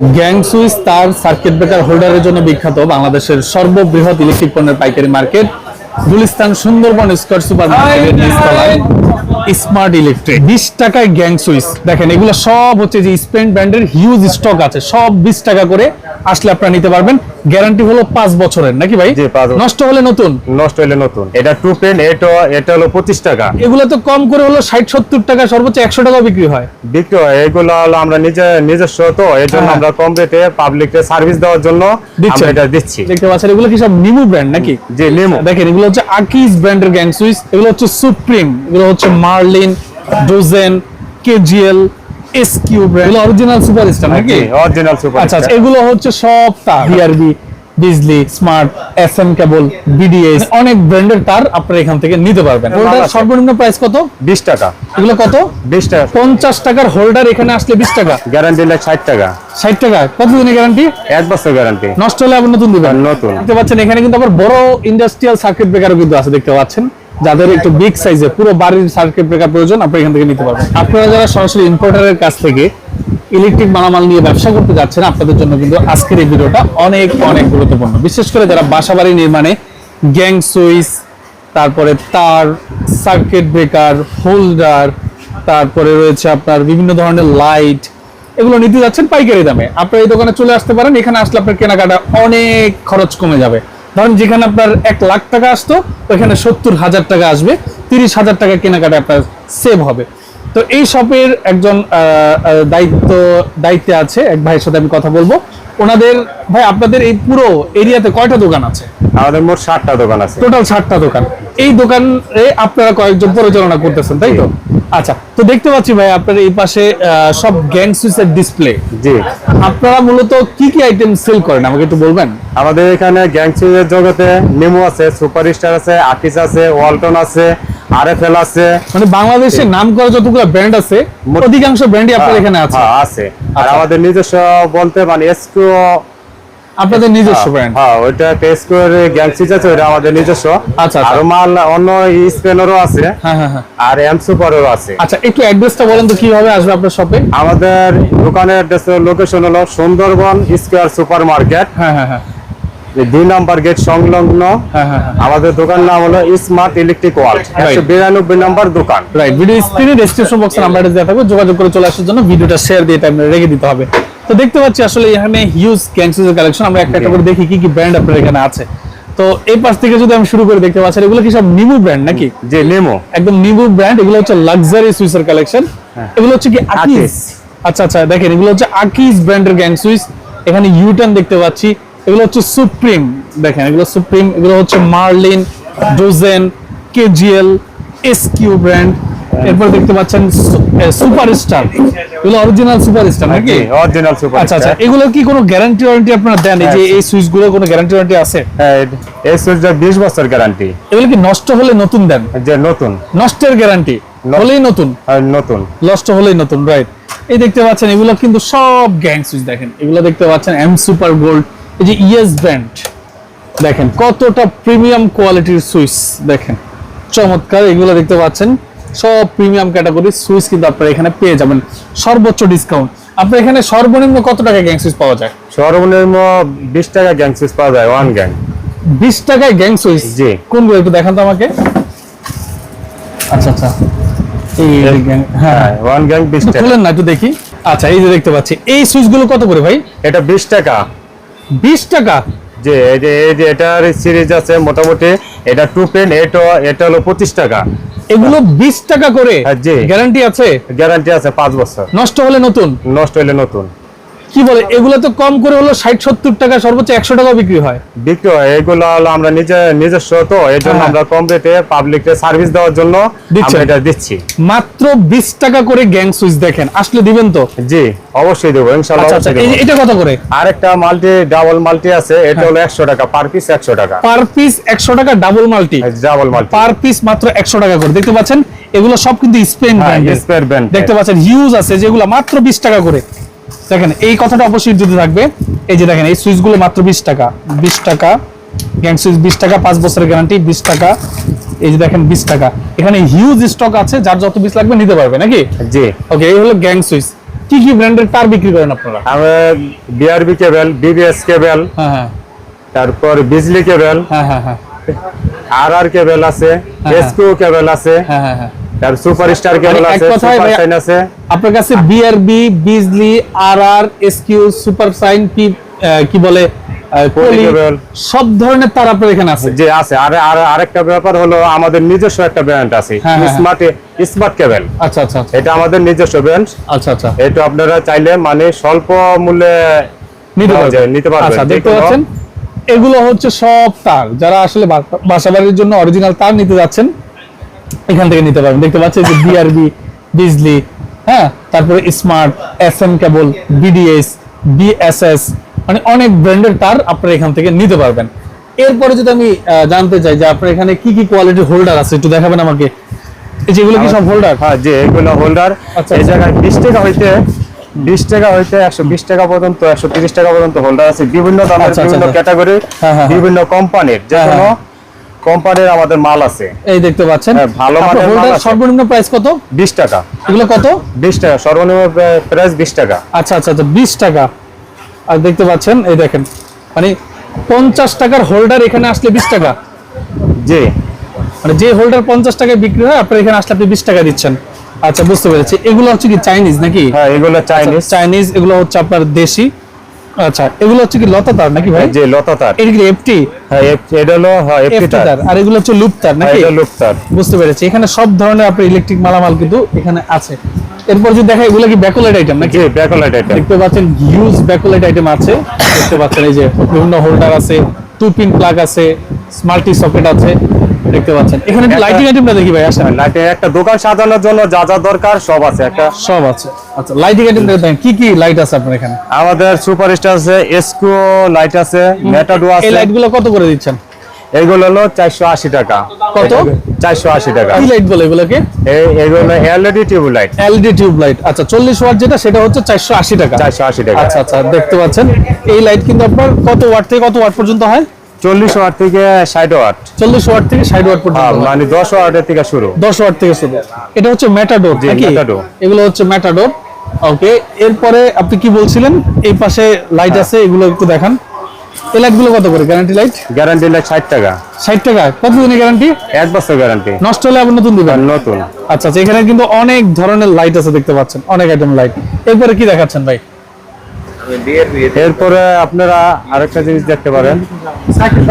Gang switch তার circuit breaker হোল্ডারের জন্য বিখ্যাত বাংলাদেশের সর্ববৃহৎ ইলেকট্রিক পণ্যের পাইকারি market. Gulistan Sundarban square super smart electric বিশ টাকায় গ্যাং সুইচ দেখেন, এগুলো সব হচ্ছে যে স্পেন ব্র্যান্ডের হিউজ স্টক আছে। সব বিশ টাকা করে আসলে আপনারা নিতে পারবেন। গ্যারান্টি হলো পাঁচ বছরের নাকি ভাই? জি, নষ্ট হলে নতুন? নষ্ট হলে নতুন। এটা টু পেন এটা এটা হলো পঁচিশ টাকা। এগুলো তো কম করে হলো ষাট সত্তর টাকা সর্বোচ্চ একশো টাকা বিক্রি হয়। বিক্রি হয়। এগুলো হলো আমরা নিজে নিজস্ব তো এই জন্য হ্যাঁ। আমরা কম রেটে পাবলিককে সার্ভিস দেওয়ার জন্য? আমরা এটা দিচ্ছি। দেখতে পাচ্ছেন এগুলো কি সব নিমু ব্র্যান্ড নাকি? জি লিমো দেখেন এগুলো হচ্ছে আকিজ ব্র্যান্ডের গ্যাং সুইচ এগুলো হচ্ছে সুপ্রিম এগুলো হচ্ছে মার্লিন ডোজেন কেজিএল এসকিউ ব্র্যান্ড এগুলো অরিজিনাল সুপারস্টার নাকি? অরিজিনাল সুপার আচ্ছা আচ্ছা এগুলো হচ্ছে সব তার। BRB Bijli smart M cable BDS অনেক ব্র্যান্ডের তার আপনারা এখান থেকে নিতে পারবেন। হোল্ডার সর্বনিম্ন প্রাইস কত? বিশ টাকা। এগুলো কত? বিশ টাকা। পঞ্চাশ টাকার হোল্ডার এখানে আসলে বিশ টাকা। গ্যারান্টি লাগে ষাট টাকা। ষাট টাকা। কতদিনের গ্যারান্টি এক বছর গ্যারান্টি নষ্ট হলে আবার নতুন দিবেন। নতুন। দেখতে পাচ্ছেন এখানে কিন্তু আবার বড় ইন্ডাস্ট্রিয়াল সার্কিট ব্রেকারও কিন্তু আছে দেখতে পাচ্ছেন। যাদের একটু বিগ সাইজে পুরো বাড়ির সার্কিট ব্রেকার প্রয়োজন আপনি এখান থেকে নিতে পারবেন। আপনারা যারা সরাসরি ইম্পোর্টারের কাছ থেকে ইলেকট্রিক মালামাল নিয়ে ব্যবসা করতে যাচ্ছেন, আপনাদের জন্য কিন্তু আজকের এই ভিডিওটা অনেক অনেক গুরুত্বপূর্ণ। বিশেষ করে যারা বাসাবাড়ি নির্মাণে গ্যাং সুইচ, তারপরে তার সার্কিট ব্রেকার হোল্ডার তারপরে রয়েছে আপনার বিভিন্ন ধরনের লাইট এগুলো নিতে যাচ্ছেন পাইকারি দামে। আপনার এই দোকানে চলে আসতে পারেন, এখানে আসলে আপনার কেনাকাটা অনেক খরচ কমে যাবে। ধরেন যেখানে আপনার এক লাখ টাকা আসতো, ওইখানে সত্তর হাজার টাকা আসবে, তিরিশ হাজার টাকা কেনাকাটা আপনার সেভ হবে। তো এই শপের একজন দায়িত্ব, দায়িত্বে আছে, এক ভাইয়ের সাথে আমি কথা বলব। ওনাদের ভাই আপনাদের এই পুরো এরিয়াতে কয়টা দোকান আছে? আমাদের মোট ষাটটা দোকান আছে। টোটাল ষাটটা দোকান। এই দোকানে আপনারা কয়েকজন পরিচালনা করতেছেন তাই তো? আচ্ছা তো দেখতে পাচ্ছি ভাই আপনার এই পাশে সব গ্যাং সুইচের ডিসপ্লে জি। আপনারা মূলত কি কি আইটেম সেল করেন আমাকে একটু বলবেন? আমাদের এখানে গ্যাং গ্যাংসিজের জগতে নেমো আছে সুপার স্টার আছে আকিস আছে ওয়ালটন আছে আরএফএল আছে। মানে বাংলাদেশে নাম করা যতগুলো ব্র্যান্ড আছে অধিকাংশ ব্র্যান্ডই আপনার এখানে আছে। হ্যাঁ, আছে। আর আচ্ছা। আমাদের নিজস্ব বলতে মানে এসকো আপনাদের নিজস্ব ব্র্যান্ড হ্যাঁ ওইটা টেস্কোর গ্যাংসিজ আছে আমাদের নিজস্ব। আচ্ছা, আচ্ছা। আর মাল অন্য স্পেনেরও আছে। হ্যাঁ হ্যাঁ হ্যাঁ। আর আছে। আচ্ছা একটু অ্যাড্রেসটা বলেন তো কীভাবে আসবে আপনার শপে আমাদের দোকানের লোকেশন হলো সুন্দরবন স্কোয়ার সুপার মার্কেট হ্যাঁ হ্যাঁ হ্যাঁ। দুই নাম্বার গেট সংলগ্ন। হ্যাঁ হ্যাঁ হ্যাঁ। আমাদের দোকান নাম হলো স্মার্ট ইলেকট্রিক ওয়ার্ল্ড একশো বিরানব্বই নাম্বার দোকান। রাইট ভিডিও স্ক্রিনে ডেসক্রিপশন বক্সে নাম্বারটা দেওয়া থাকবে যোগাযোগ করে চলে আসার জন্য ভিডিওটা শেয়ার দিয়ে টাইম রেখে দিতে হবে। তো দেখতে পাচ্ছি আসলে এখানে হিউজ কালেকশন আমরা একটা একটা করে দেখি কি কি ব্র্যান্ড আপনার এখানে আছে। তো এই পাশ থেকে যদি আমি শুরু করে দেখতে পাচ্ছি এগুলো কি সব নিমু ব্র্যান্ড নাকি? যে নেমো একদম নিমু ব্র্যান্ড এগুলো হচ্ছে লাক্সারি সুইসের কালেকশন এগুলো হচ্ছে কি আকিজ। আচ্ছা আচ্ছা দেখেন এগুলো হচ্ছে আকিজ ব্র্যান্ডের গ্যাং সুইস এখানে ইউটার্ন দেখতে পাচ্ছি। এগুলো হচ্ছে সুপ্রিম দেখেন এগুলো সুপ্রিম এগুলো হচ্ছে Marlin dozen KGL SQ brand এরপর দেখতে পাচ্ছেন সুপারস্টার এগুলো অরিজিনাল সুপারস্টার নাকি? অরিজিনাল সুপার আচ্ছা আচ্ছা এগুলো কি কোনো গ্যারান্টি ওয়ারেন্টি আপনারা দেন? এই যে এই সুইচগুলো কোনো গ্যারান্টি ওয়ারেন্টি আছে? হ্যাঁ এই সুইচটা বিশ বছর গ্যারান্টি এগুলো কি নষ্ট হলে নতুন দেন? যে নতুন। নষ্টের গ্যারান্টি হলেই নতুন। আর নতুন। নষ্ট হলেই নতুন রাইট এই দেখতে পাচ্ছেন এগুলো কিন্তু সব গ্যাং সুইচ দেখেন। এগুলো দেখতে পাচ্ছেন এম সুপার গোল্ড এই যে ইয়েস ব্র্যান্ড দেখেন কতটা প্রিমিয়াম কোয়ালিটির সুইচ দেখেন। চমৎকার এগুলো দেখতে পাচ্ছেন। সব প্রিমিয়াম ক্যাটাগরির সুইচ কিন্তু আপনারা এখানে পেয়ে যাবেন। সর্বোচ্চ ডিসকাউন্ট। আপনার এখানে সর্বনিম্ন কত টাকা গ্যাং সুইচ পাওয়া যায়? সর্বনিম্ন বিশ টাকা গ্যাং সুইচ পাওয়া যায় ওয়ান গ্যাং বিশ টাকায় গ্যাং সুইচ জি। কোনগুলো একটু দেখান তো আমাকে। আচ্ছা আচ্ছা। এই gang, হ্যাঁ। ওয়ান গ্যাং বিশ টাকা। খুলেন না একটু দেখি। আচ্ছা এই যে দেখতে পাচ্ছি এই সুইচগুলো কত করে ভাই? এটা বিশ টাকা। বিশ টাকা? যে এই যে এই যে এটার সিরিজ আছে মোটামুটি এটা টু পেন এটা এটা হলো পঁচিশ টাকা। এগুলো বিশ টাকা করে। গ্যারান্টি আছে? গ্যারান্টি আছে পাঁচ বছর। নষ্ট হলে নতুন? নষ্ট হলে নতুন। কি বলে এগুলো তো কম করে হলো ষাট সত্তর টাকা সর্বোচ্চ একশো টাকা বিক্রি হয়। বিক্রি হয় এগুলো হলো আমরা নিজে নিজস্ব তো এই জন্য হ্যাঁ। আমরা কম রেটে পাবলিককে সার্ভিস দেওয়ার জন্য আমরা এটা দিচ্ছি। মাত্র বিশ টাকা করে গ্যাং সুইচ দেখেন আসলে দিবেন তো? জি অবশ্যই দেবো ইনশাল্লাহ আচ্ছা আচ্ছা। এটা কত করে? আরেকটা মাল্টি ডাবল মাল্টি আছে এটা হ্যাঁ। হলো একশো টাকা পার পিস একশো টাকা। পার পিস একশো টাকা double multi double multi per piece মাত্র একশো টাকা করে দেখতে পাচ্ছেন? এগুলো সব কিন্তু স্পেন হ্যাঁ, দেখতে পাচ্ছেন হিউজ আছে যেগুলো মাত্র বিশ টাকা করে। দেখেন এই কথাটা অবশ্যই যদি থাকবে। এই যে দেখেন এই সুইচগুলো মাত্র বিশ টাকা। বিশ টাকা। গ্যাং সুইচ বিশ টাকা পাঁচ বছরের গ্যারান্টি বিশ টাকা। এই যে দেখেন বিশ টাকা। এখানে হিউজ স্টক আছে যার যত বিশ লাগবে নিতে পারবে নাকি? জি। ওকে এই হলো গ্যাং সুইচ। কি কি ব্র্যান্ডের তার বিক্রি করেন আপনারা? আমরা বিআরবি কেবল বিবিএস কেবল হ্যাঁ হ্যাঁ। তারপর বিজলি কেবল হ্যাঁ হ্যাঁ হ্যাঁ। আর আর কেবল আছে হ্যাঁ। এসকিউ কেবল আছে হ্যাঁ হ্যাঁ হ্যাঁ। তারপর সুপার স্টার কেবল মানে আছে আছে। আপনার কাছে বিআরবি বিজলি আর আর এসকিউ সুপার সাইন পি কি বলে। সব ধরনের তার আপনার এখানে আছে। যে আছে। আর আর আরেকটা ব্যাপার হলো আমাদের নিজস্ব একটা ব্র্যান্ড আছে স্মার্ট স্মার্ট কেবল আচ্ছা আচ্ছা এটা আমাদের নিজস্ব ব্র্যান্ড আচ্ছা আচ্ছা। এটা আপনারা চাইলে মানে স্বল্প মূল্যে নিতে পারবেন। নিতে পারবেন। আচ্ছা দেখতে পাচ্ছেন? এগুলো হচ্ছে সব তার। যারা আসলে বা- বাসা বাড়ির জন্য অরিজিনাল তার নিতে যাচ্ছেন এখান থেকে নিতে পারবেন। দেখতে পাচ্ছেন যে বিআরবি বিজলি হ্যাঁ? তারপরে smart S M cable BDS BSS মানে অনেক ব্র্যান্ডের তার আপনারা এখান থেকে নিতে পারবেন। এরপরে যদি আমি জানতে চাই যে আপনার এখানে কি কি কোয়ালিটির হোল্ডার আছে একটু দেখাবেন আমাকে। এই যেগুলো কি সব হোল্ডার হ্যাঁ যে এগুলো হোল্ডার আচ্ছা, এই আচ্ছা। জায়গায় বিশ টাকা হইতে বিশ টাকা হইতে একশো বিশ টাকা পর্যন্ত একশো তিরিশ টাকা পর্যন্ত হোল্ডার আছে। বিভিন্ন দামের আচ্ছা, বিভিন্ন আচ্ছা। ক্যাটাগরি হ্যাঁ, হ্যাঁ, বিভিন্ন কোম্পানির যে কোনো হ্যাঁ। কোম্পানির আমাদের মাল আছে। এই দেখতে পাচ্ছেন। হ্যাঁ, ভালো মানের মাল হোল্ডার আছে। সর্বনিম্ন প্রাইস কত? বিশ টাকা। এগুলো কত? বিশ টাকা সর্বনিম্ন প্রাইস বিশ টাকা। আচ্ছা আচ্ছা আচ্ছা বিশ টাকা। আর দেখতে পাচ্ছেন এই দেখেন মানে পঞ্চাশ টাকার হোল্ডার এখানে আসলে বিশ টাকা। জি। মানে যে হোল্ডার পঞ্চাশ টাকায় বিক্রি হয় আপনার এখানে আসলে আপনি বিশ টাকা দিচ্ছেন। আচ্ছা বুঝতে পেরেছি। এগুলো হচ্ছে কি চাইনিজ নাকি? হ্যাঁ এগুলো চাইনিজ চাইনিজ এগুলো হচ্ছে আপনার দেশি। আচ্ছা এগুলো হচ্ছে কি লতা তার নাকি ভাই? যে লতা তার। এটা কি এফটি হ্যাঁ এটা হলো হ্যাঁ এফটি তার। আর এগুলো হচ্ছে লুপ তার হ্যাঁ, নাকি এটা লুপ তার। বুঝতে পেরেছি। এখানে সব ধরনের আপনার ইলেকট্রিক মালামাল কিন্তু এখানে আছে। এরপর যদি দেখা এগুলো কি ব্যাকলাইট আইটেম নাকি? ব্যাকলাইট এটা দেখতে পাচ্ছেন হিউজ ব্যাকলাইট আইটেম আছে। দেখতে পাচ্ছেন এই যে বিভিন্ন হোল্ডার আছে টু পিন প্লাগ আছে মাল্টি সকেট আছে। দেখতে পাচ্ছেন। এখানে লাইটিং আইটেমটা দেখি ভাই আসেন। লাইটে একটা দোকান সাজানোর জন্য যা যা দরকার সব আছে একটা সব আছে। আচ্ছা লাইটিং আইটেম দেখেন কি কি লাইট আছে আপনার এখানে? আমাদের সুপার স্টার আছে এসকো লাইট আছে মেটাডো আছে। লাইটগুলো কত করে দিচ্ছেন? এইগুলো হলো চারশো আশি টাকা। কত? চারশো আশি টাকা। কি লাইট বলে এগুলোকে? এই- এইগুলো LED tube light LED tube light আচ্ছা চল্লিশ ওয়াট যেটা সেটা হচ্ছে চারশো আশি টাকা। চারশো আশি টাকা। আচ্ছা আচ্ছা দেখতে পাচ্ছেন। এই লাইট কিন্তু আপনার কত ওয়াট থেকে কত ওয়াট পর্যন্ত হয়? চল্লিশ ওয়াট থেকে ষাট ওয়াট। চল্লিশ ওয়াট থেকে ষাট ওয়াট পর্যন্ত। হ্যাঁ, মানে দশ ওয়াটের থেকে শুরু। দশ ওয়াট থেকে শুরু। এটা হচ্ছে ম্যাটাডোর এগুলো হচ্ছে ম্যাটাডোর ওকে এরপরে আপনি কি বলছিলেন? এই পাশে লাইট আছে এগুলো একটু দেখান। এই লাইটগুলো কত করে? গ্যারান্টি লাইট গ্যারান্টি লাইট ষাট টাকা। ষাট টাকা। কত দিনের গ্যারান্টি এক বছর গ্যারান্টি নষ্ট হলে আবার নতুন দিবেন? নতুন। আচ্ছা আচ্ছা এখানে কিন্তু অনেক ধরনের লাইট আছে দেখতে পাচ্ছেন। অনেক আইটেম লাইট এরপরে কি দেখাচ্ছেন ভাই? এরপরে আপনারা আরেকটা জিনিস দেখতে পারেন। Circuit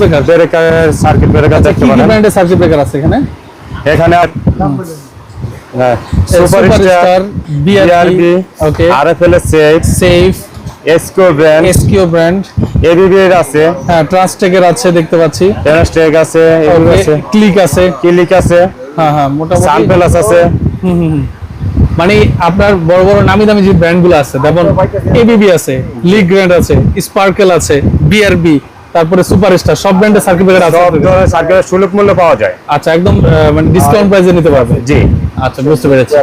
breaker breaker. Circuit breaker কি দেখতে পারেন। ব্র্যান্ডের সার্কিট ব্রেকার আছে এখানে? এখানে BRB okay. RFL safe ESCO brand SQ brand ABB এর আছে। হ্যাঁ আছে দেখতে পাচ্ছি। আছে ক্লিক আছে। ক্লিক আছে। হ্যাঁ হ্যাঁ মোটামুটি। সানপ্লাস আছে। হুম, হুম, হুম। মানে আপনার বড় বড় নামি দামি যে ব্র্যান্ডগুলো আছে যেমন এবিবি আছে লিগ গ্র্যান্ড আছে স্পার্কেল আছে বিআরবি তারপরে সুপারস্টার সব ব্র্যান্ডের সার্কিট ব্রেকার আছে। সব ধরনের সার্কিটের সুলভ মূল্য পাওয়া যায়। আচ্ছা একদম মানে ডিসকাউন্ট প্রাইসে নিতে পারবে জি। আচ্ছা বুঝতে পেরেছি।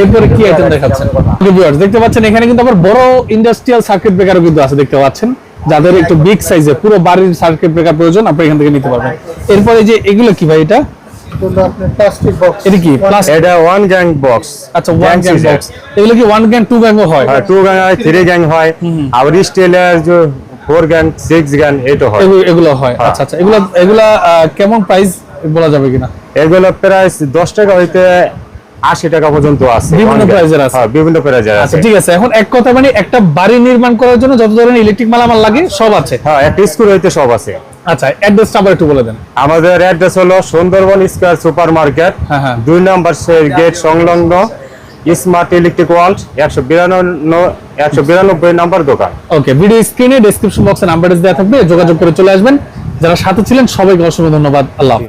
এরপরে কি আইটেম দেখাচ্ছেন? viewers, দেখতে পাচ্ছেন এখানে কিন্তু আবার বড় ইন্ডাস্ট্রিয়াল সার্কিট ব্রেকারও কিন্তু আছে দেখতে পাচ্ছেন। যাদের একটু বিগ সাইজে পুরো বাড়ির সার্কিট ব্রেকার প্রয়োজন আপনি এখান থেকে নিতে পারবেন। এরপরে যে এগুলো কি ভাই এটা? এটা কি? এটা ওয়ান গ্যাং বক্স আচ্ছা ওয়ান গ্যাং বক্স এগুলো কি ওয়ান গ্যাং টু হয়? টু গ্যাং হয় থ্রি গ্যাং হয়। আবার স্টিলের যে ফোর গ্যাং সিক্স গ্যাং এটা হয়। এগুলো- হয়। হ্যাঁ। আচ্ছা আচ্ছা। এগুলো এগুলা কেমন প্রাইস বলা যাবে কিনা? এগুলো প্রায় দশ টাকা হইতে আশি টাকা পর্যন্ত আছে। বিভিন্ন এর আছে। হ্যাঁ, বিভিন্ন প্রাইজের আচ্ছা আছে। ঠিক আছে। এখন এক কথা মানে একটা বাড়ি নির্মাণ করার জন্য যত ধরনের ইলেকট্রিক মালামাল লাগে সব আছে। হ্যাঁ একটা স্কুল হইতে সব আছে। আচ্ছা অ্যাড্রেসটা আবার একটু বলে দেন। আমাদের অ্যাড্রেস হলো সুন্দরবন স্কয়ার সুপার মার্কেট হ্যাঁ, হ্যাঁ। দুই নম্বর গেট সংলগ্ন স্মার্ট ইলেকট্রিক ওয়ার্ল্ড একশো একশো বিরানব্বই নম্বর দোকান। ওকে ভিডিও স্ক্রিনে ডেসক্রিপশন বক্সে নাম্বার দেওয়া থাকবে যোগাযোগ করে চলে আসবেন। যারা সাথে ছিলেন সবাইকে অসংখ্য ধন্যবাদ। আল্লাহ।